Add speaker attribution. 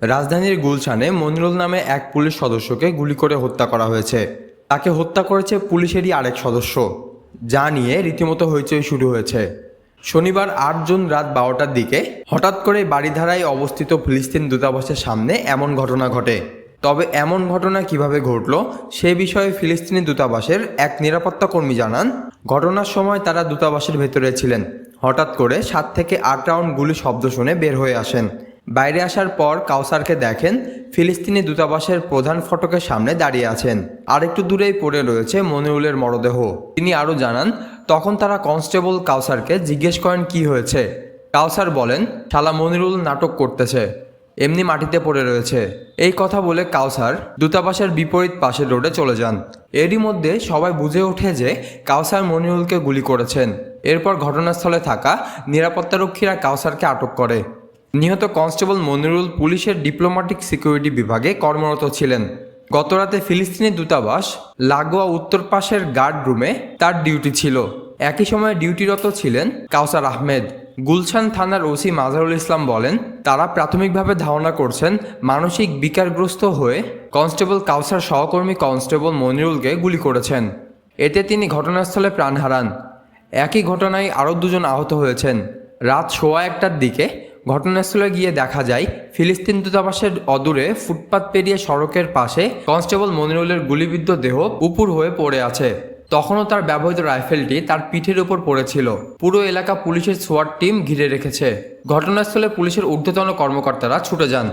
Speaker 1: রাজধানীর গুলশানে মনিরুল নামে এক পুলিশ সদস্যকে গুলি করে হত্যা করা হয়েছে। তাকে হত্যা করেছে পুলিশেরই আরেক সদস্য, যা নিয়ে রীতিমতো হইচই শুরু হয়েছে। শনিবার আট জুন রাত বারোটার দিকে হঠাৎ করে বাড়িধারায় অবস্থিত ফিলিস্তিন দূতাবাসের সামনে এমন ঘটনা ঘটে। তবে এমন ঘটনা কীভাবে ঘটল, সে বিষয়ে ফিলিস্তিনি দূতাবাসের এক নিরাপত্তা কর্মী জানান, ঘটনার সময় তারা দূতাবাসের ভেতরে ছিলেন। হঠাৎ করে সাত থেকে আট রাউন্ড গুলি শব্দ শুনে বের হয়ে আসেন। বাইরে আসার পর কাউসারকে দেখেন, ফিলিস্তিনি দূতাবাসের প্রধান ফটকের সামনে দাঁড়িয়ে আছেন। আর একটু দূরেই পড়ে রয়েছে মনিউলের মরদেহ। তিনি আরও জানান, তখন তারা কনস্টেবল কাউসারকে জিজ্ঞেস করেন কি হয়েছে। কাউসার বলেন, শালা মনিরুল নাটক করতেছে, এমনি মাটিতে পড়ে রয়েছে। এই কথা বলে কাউসার দূতাবাসের বিপরীত পাশের রোডে চলে যান। এরই মধ্যে সবাই বুঝে ওঠে যে কাউসার মনিরুলকে গুলি করেছেন। এরপর ঘটনাস্থলে থাকা নিরাপত্তারক্ষীরা কাউসারকে আটক করে। নিহত কনস্টেবল মনিরুল পুলিশের ডিপ্লোম্যাটিক সিকিউরিটি বিভাগে কর্মরত ছিলেন। গতরাতে ফিলিস্তিনি দূতাবাস লাগোয়া উত্তর পাশের গার্ড রুমে তার ডিউটি ছিল। একই সময়ে ডিউটিরত ছিলেন কাউসার আহমেদ। গুলশান থানার ওসি মাজারুল ইসলাম বলেন, তারা প্রাথমিকভাবে ধারণা করছেন, মানসিক বিকারগ্রস্ত হয়ে কনস্টেবল কাউসার সহকর্মী কনস্টেবল মনিরুলকে গুলি করেছেন। এতে তিনি ঘটনাস্থলে প্রাণ হারান। একই ঘটনায় আরও দুজন আহত হয়েছেন। রাত সোয়া একটার দিকে ঘটনাস্থলে গিয়ে দেখা যায়, ফিলিস্তিন দূতাবাসের অদূরে ফুটপাত পেরিয়ে সড়কের পাশে কনস্টেবল মনিরুলের গুলিবিদ্ধ দেহ উপুর হয়ে পড়ে আছে। তখনও তার ব্যবহৃত রাইফেলটি তার পিঠের উপর পড়েছিল। পুরো এলাকা পুলিশের সোয়ার টিম ঘিরে রেখেছে। ঘটনাস্থলে পুলিশের ঊর্ধ্বতন কর্মকর্তারা ছুটে যান।